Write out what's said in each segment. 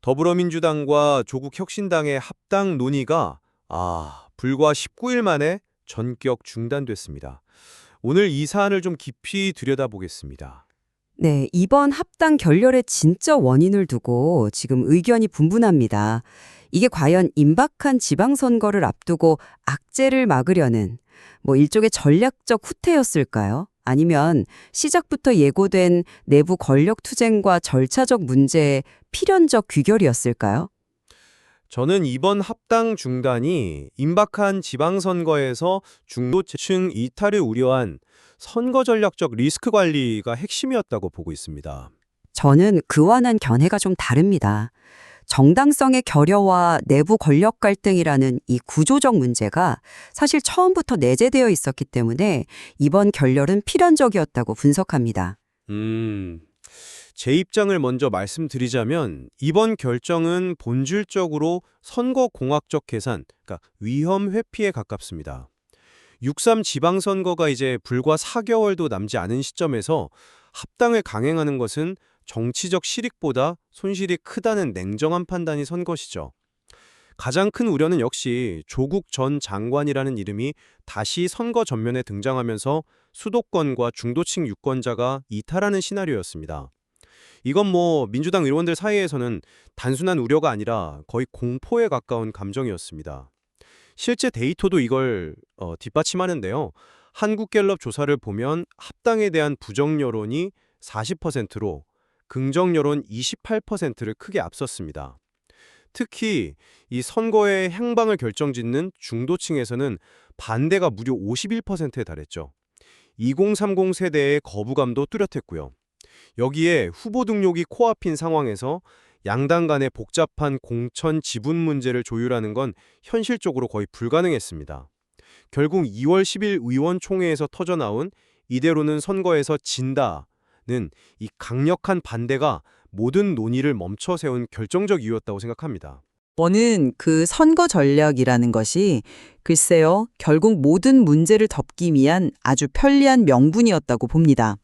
더불어민주당과 조국혁신당의 합당 논의가 아, 불과 19일 만에 전격 중단됐습니다. 오늘 이 사안을 좀 깊이 들여다보겠습니다. 네, 이번 합당 결렬의 진짜 원인을 두고 지금 의견이 분분합니다. 이게 과연 임박한 지방선거를 앞두고 악재를 막으려는 뭐 일종의 전략적 후퇴였을까요? 아니면 시작부터 예고된 내부 권력 투쟁과 절차적 문제의 필연적 귀결이었을까요? 저는 이번 합당 중단이 임박한 지방선거에서 중도층 이탈을 우려한 선거 전략적 리스크 관리가 핵심이었다고 보고 있습니다. 저는 그와 난 견해가 좀 다릅니다. 정당성의 결여와 내부 권력 갈등이라는 이 구조적 문제가 사실 처음부터 내재되어 있었기 때문에 이번 결렬은 필연적이었다고 분석합니다. 음, 제 입장을 먼저 말씀드리자면 이번 결정은 본질적으로 선거 공학적 계산, 그러니까 위험 회피에 가깝습니다. 6.3 지방선거가 이제 불과 4개월도 남지 않은 시점에서 합당을 강행하는 것은 정치적 실익보다 손실이 크다는 냉정한 판단이 선 것이죠. 가장 큰 우려는 역시 조국 전 장관이라는 이름이 다시 선거 전면에 등장하면서 수도권과 중도층 유권자가 이탈하는 시나리오였습니다. 이건 뭐 민주당 의원들 사이에서는 단순한 우려가 아니라 거의 공포에 가까운 감정이었습니다. 실제 데이터도 이걸 어, 뒷받침하는데요. 한국갤럽 조사를 보면 합당에 대한 부정 여론이 40%로 긍정 여론 28%를 크게 앞섰습니다. 특히 이 선거의 행방을 결정짓는 중도층에서는 반대가 무려 51%에 달했죠. 2030 세대의 거부감도 뚜렷했고요. 여기에 후보 등록이 코앞인 상황에서 양당 간의 복잡한 공천 지분 문제를 조율하는 건 현실적으로 거의 불가능했습니다. 결국 2월 10일 의원총회에서 터져나온 이대로는 선거에서 진다는 이 강력한 반대가 모든 논의를 멈춰 세운 결정적 이유였다고 생각합니다. 저는 그 선거 전략이라는 것이 글쎄요, 결국 모든 문제를 덮기 위한 아주 편리한 명분이었다고 봅니다.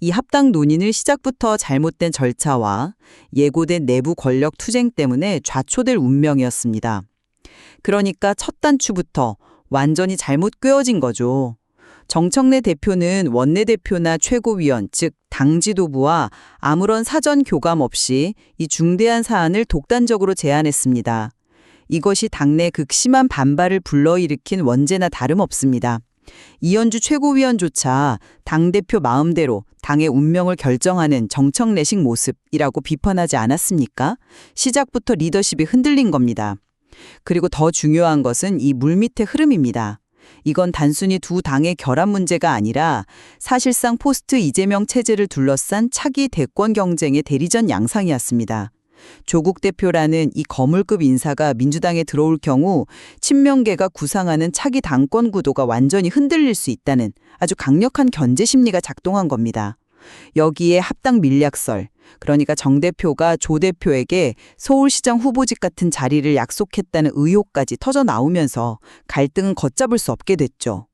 이 합당 논의는 시작부터 잘못된 절차와 예고된 내부 권력 투쟁 때문에 좌초될 운명이었습니다. 그러니까 첫 단추부터 완전히 잘못 꿰어진 거죠. 정청래 대표는 원내대표나 최고위원, 즉 당 지도부와 아무런 사전 교감 없이 이 중대한 사안을 독단적으로 제안했습니다. 이것이 당내 극심한 반발을 불러일으킨 원죄나 다름없습니다. 이현주 최고위원조차 당대표 마음대로 당의 운명을 결정하는 정청래식 모습이라고 비판하지 않았습니까? 시작부터 리더십이 흔들린 겁니다. 그리고 더 중요한 것은 이 물밑의 흐름입니다. 이건 단순히 두 당의 결합 문제가 아니라 사실상 포스트 이재명 체제를 둘러싼 차기 대권 경쟁의 대리전 양상이었습니다. 조국 대표라는 이 거물급 인사가 민주당에 들어올 경우 친명계가 구상하는 차기 당권 구도가 완전히 흔들릴 수 있다는 아주 강력한 견제 심리가 작동한 겁니다. 여기에 합당 밀약설, 그러니까 정 대표가 조 대표에게 서울시장 후보직 같은 자리를 약속했다는 의혹까지 터져 나오면서 갈등은 걷잡을 수 없게 됐죠.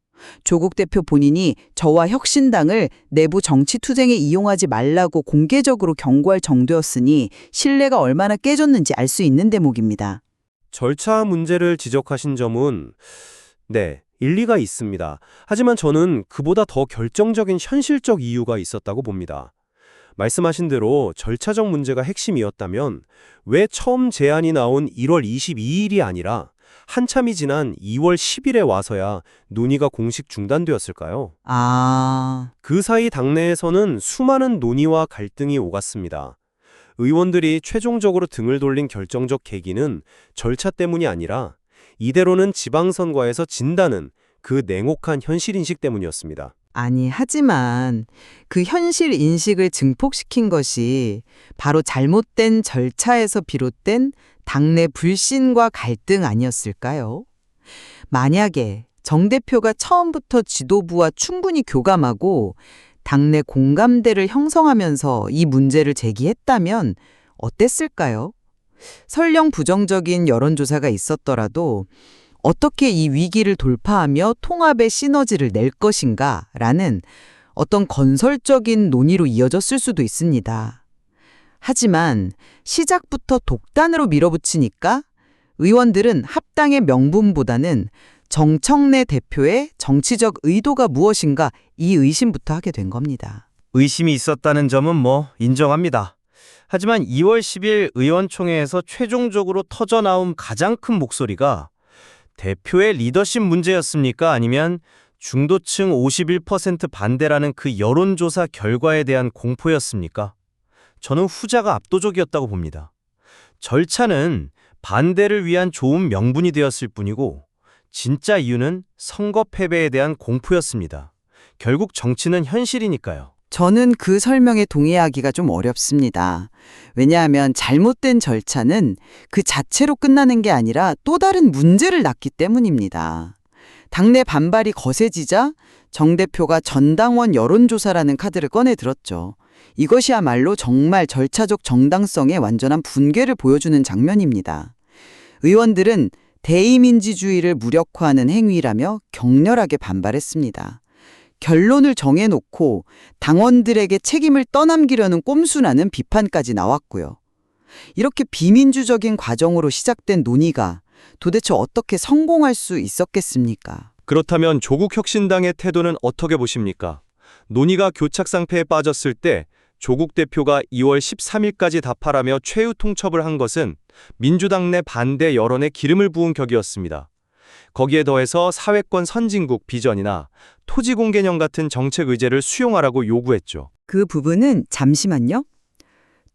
조국 대표 본인이 저와 혁신당을 내부 정치 투쟁에 이용하지 말라고 공개적으로 경고할 정도였으니 신뢰가 얼마나 깨졌는지 알 수 있는 대목입니다. 절차 문제를 지적하신 점은 네, 일리가 있습니다. 하지만 저는 그보다 더 결정적인 현실적 이유가 있었다고 봅니다. 말씀하신 대로 절차적 문제가 핵심이었다면 왜 처음 제안이 나온 1월 22일이 아니라 한참이 지난 2월 10일에 와서야 논의가 공식 중단되었을까요? 아, 그 사이 당내에서는 수많은 논의와 갈등이 오갔습니다. 의원들이 최종적으로 등을 돌린 결정적 계기는 절차 때문이 아니라 이대로는 지방선거에서 진다는 그 냉혹한 현실인식 때문이었습니다. 아니, 하지만 그 현실 인식을 증폭시킨 것이 바로 잘못된 절차에서 비롯된 당내 불신과 갈등 아니었을까요? 만약에 정 대표가 처음부터 지도부와 충분히 교감하고 당내 공감대를 형성하면서 이 문제를 제기했다면 어땠을까요? 설령 부정적인 여론조사가 있었더라도 어떻게 이 위기를 돌파하며 통합의 시너지를 낼 것인가 라는 어떤 건설적인 논의로 이어졌을 수도 있습니다. 하지만 시작부터 독단으로 밀어붙이니까 의원들은 합당의 명분보다는 정청래 대표의 정치적 의도가 무엇인가 이 의심부터 하게 된 겁니다. 의심이 있었다는 점은 뭐 인정합니다. 하지만 2월 10일 의원총회에서 최종적으로 터져나온 가장 큰 목소리가 대표의 리더십 문제였습니까? 아니면 중도층 51% 반대라는 그 여론조사 결과에 대한 공포였습니까? 저는 후자가 압도적이었다고 봅니다. 절차는 반대를 위한 좋은 명분이 되었을 뿐이고 진짜 이유는 선거 패배에 대한 공포였습니다. 결국 정치는 현실이니까요. 저는 그 설명에 동의하기가 좀 어렵습니다. 왜냐하면 잘못된 절차는 그 자체로 끝나는 게 아니라 또 다른 문제를 낳기 때문입니다. 당내 반발이 거세지자 정 대표가 전당원 여론조사라는 카드를 꺼내 들었죠. 이것이야말로 정말 절차적 정당성의 완전한 붕괴를 보여주는 장면입니다. 의원들은 대의민지주의를 무력화하는 행위라며 격렬하게 반발했습니다. 결론을 정해놓고 당원들에게 책임을 떠넘기려는 꼼수나는 비판까지 나왔고요. 이렇게 비민주적인 과정으로 시작된 논의가 도대체 어떻게 성공할 수 있었겠습니까? 그렇다면 조국 혁신당의 태도는 어떻게 보십니까? 논의가 교착 상태에 빠졌을 때 조국 대표가 2월 13일까지 답하라며 최후 통첩을 한 것은 민주당 내 반대 여론에 기름을 부은 격이었습니다. 거기에 더해서 사회권 선진국 비전이나 토지 공개념 같은 정책 의제를 수용하라고 요구했죠. 그 부분은 잠시만요.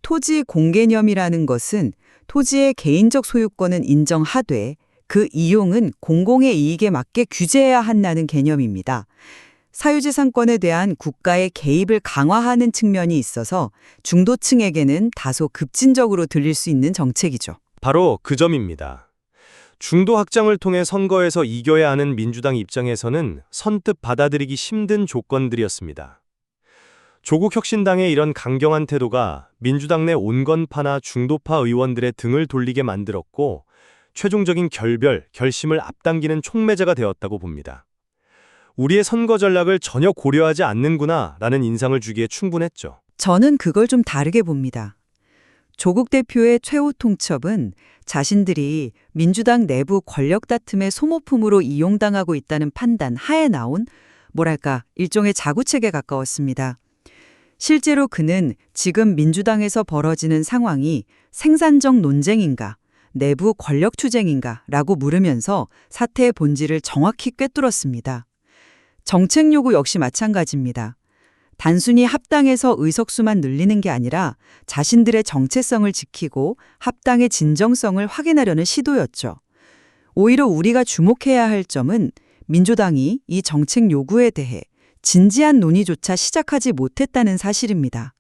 토지 공개념이라는 것은 토지의 개인적 소유권은 인정하되 그 이용은 공공의 이익에 맞게 규제해야 한다는 개념입니다. 사유재산권에 대한 국가의 개입을 강화하는 측면이 있어서 중도층에게는 다소 급진적으로 들릴 수 있는 정책이죠. 바로 그 점입니다. 중도 확장을 통해 선거에서 이겨야 하는 민주당 입장에서는 선뜻 받아들이기 힘든 조건들이었습니다. 조국 혁신당의 이런 강경한 태도가 민주당 내 온건파나 중도파 의원들의 등을 돌리게 만들었고 최종적인 결별, 결심을 앞당기는 촉매제가 되었다고 봅니다. 우리의 선거 전략을 전혀 고려하지 않는구나 라는 인상을 주기에 충분했죠. 저는 그걸 좀 다르게 봅니다. 조국 대표의 최후 통첩은 자신들이 민주당 내부 권력 다툼의 소모품으로 이용당하고 있다는 판단 하에 나온 뭐랄까 일종의 자구책에 가까웠습니다. 실제로 그는 지금 민주당에서 벌어지는 상황이 생산적 논쟁인가, 내부 권력 투쟁인가 라고 물으면서 사태의 본질을 정확히 꿰뚫었습니다. 정책 요구 역시 마찬가지입니다. 단순히 합당에서 의석수만 늘리는 게 아니라 자신들의 정체성을 지키고 합당의 진정성을 확인하려는 시도였죠. 오히려 우리가 주목해야 할 점은 민주당이 이 정책 요구에 대해 진지한 논의조차 시작하지 못했다는 사실입니다.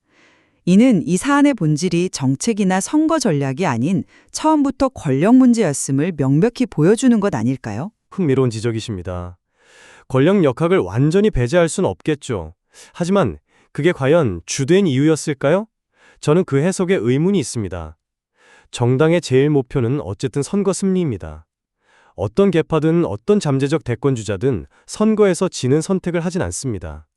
이는 이 사안의 본질이 정책이나 선거 전략이 아닌 처음부터 권력 문제였음을 명백히 보여주는 것 아닐까요? 흥미로운 지적이십니다. 권력 역학을 완전히 배제할 순 없겠죠. 하지만 그게 과연 주된 이유였을까요? 저는 그 해석에 의문이 있습니다. 정당의 제일 목표는 어쨌든 선거 승리입니다. 어떤 개파든 어떤 잠재적 대권주자든 선거에서 지는 선택을 하진 않습니다.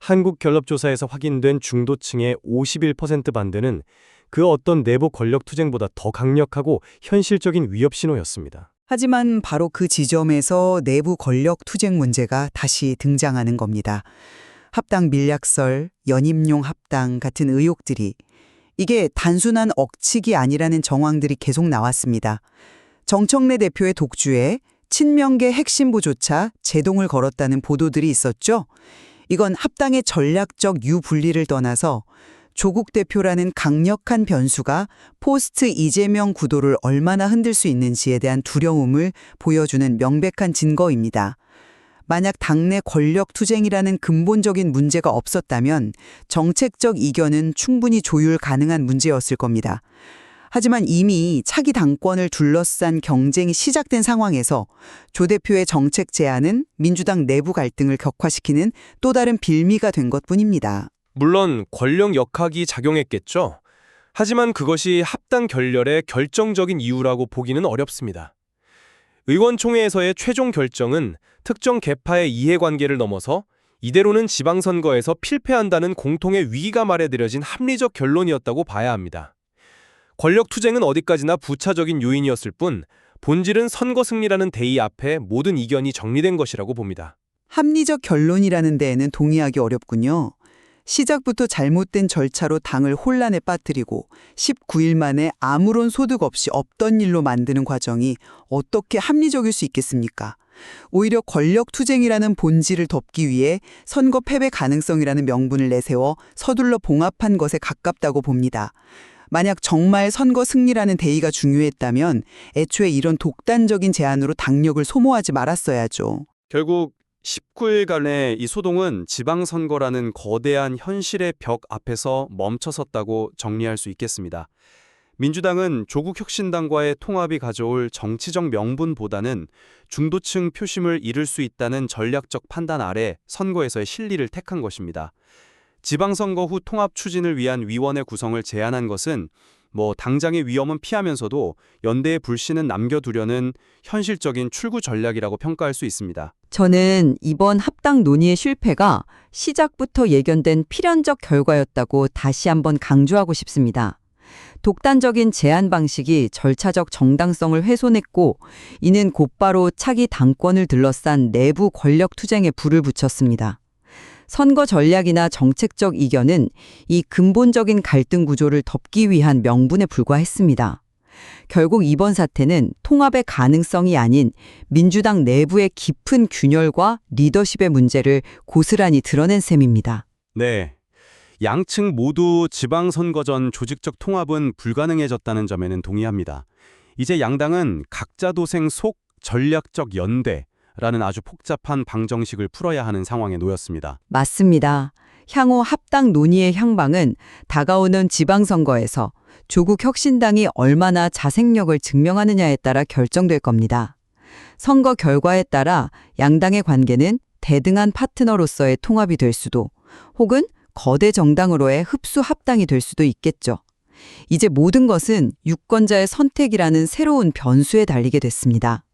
한국갤럽조사에서 확인된 중도층의 51% 반대는 그 어떤 내부 권력 투쟁보다 더 강력하고 현실적인 위협 신호였습니다. 하지만 바로 그 지점에서 내부 권력 투쟁 문제가 다시 등장하는 겁니다. 합당 밀약설, 연임용 합당 같은 의혹들이 이게 단순한 억측이 아니라는 정황들이 계속 나왔습니다. 정청래 대표의 독주에 친명계 핵심부조차 제동을 걸었다는 보도들이 있었죠. 이건 합당의 전략적 유분리를 떠나서 조국 대표라는 강력한 변수가 포스트 이재명 구도를 얼마나 흔들 수 있는지에 대한 두려움을 보여주는 명백한 증거입니다. 만약 당내 권력 투쟁이라는 근본적인 문제가 없었다면 정책적 이견은 충분히 조율 가능한 문제였을 겁니다. 하지만 이미 차기 당권을 둘러싼 경쟁이 시작된 상황에서 조 대표의 정책 제안은 민주당 내부 갈등을 격화시키는 또 다른 빌미가 된 것뿐입니다. 물론 권력 역학이 작용했겠죠. 하지만 그것이 합당 결렬의 결정적인 이유라고 보기는 어렵습니다. 의원총회에서의 최종 결정은 특정 개파의 이해관계를 넘어서 이대로는 지방선거에서 필패한다는 공통의 위기가 말해들여진 합리적 결론이었다고 봐야 합니다. 권력 투쟁은 어디까지나 부차적인 요인이었을 뿐 본질은 선거 승리라는 대의 앞에 모든 이견이 정리된 것이라고 봅니다. 합리적 결론이라는 데에는 동의하기 어렵군요. 시작부터 잘못된 절차로 당을 혼란에 빠뜨리고 19일 만에 아무런 소득 없이 없던 일로 만드는 과정이 어떻게 합리적일 수 있겠습니까? 오히려 권력 투쟁이라는 본질을 덮기 위해 선거 패배 가능성이라는 명분을 내세워 서둘러 봉합한 것에 가깝다고 봅니다. 만약 정말 선거 승리라는 대의가 중요했다면 애초에 이런 독단적인 제안으로 당력을 소모하지 말았어야죠. 결국 19일간의 이 소동은 지방선거라는 거대한 현실의 벽 앞에서 멈춰섰다고 정리할 수 있겠습니다. 민주당은 조국 혁신당과의 통합이 가져올 정치적 명분보다는 중도층 표심을 잃을 수 있다는 전략적 판단 아래 선거에서의 실리를 택한 것입니다. 지방선거 후 통합 추진을 위한 위원회 구성을 제안한 것은 뭐 당장의 위험은 피하면서도 연대의 불신은 남겨두려는 현실적인 출구 전략이라고 평가할 수 있습니다. 저는 이번 합당 논의의 실패가 시작부터 예견된 필연적 결과였다고 다시 한번 강조하고 싶습니다. 독단적인 제안 방식이 절차적 정당성을 훼손했고 이는 곧바로 차기 당권을 둘러싼 내부 권력 투쟁에 불을 붙였습니다. 선거 전략이나 정책적 이견은 이 근본적인 갈등 구조를 덮기 위한 명분에 불과했습니다. 결국 이번 사태는 통합의 가능성이 아닌 민주당 내부의 깊은 균열과 리더십의 문제를 고스란히 드러낸 셈입니다. 네. 양측 모두 지방선거 전 조직적 통합은 불가능해졌다는 점에는 동의합니다. 이제 양당은 각자 도생 속 전략적 연대 라는 아주 복잡한 방정식을 풀어야 하는 상황에 놓였습니다. 맞습니다. 향후 합당 논의의 향방은 다가오는 지방선거에서 조국 혁신당이 얼마나 자생력을 증명하느냐에 따라 결정될 겁니다. 선거 결과에 따라 양당의 관계는 대등한 파트너로서의 통합이 될 수도 혹은 거대 정당으로의 흡수 합당이 될 수도 있겠죠. 이제 모든 것은 유권자의 선택이라는 새로운 변수에 달리게 됐습니다.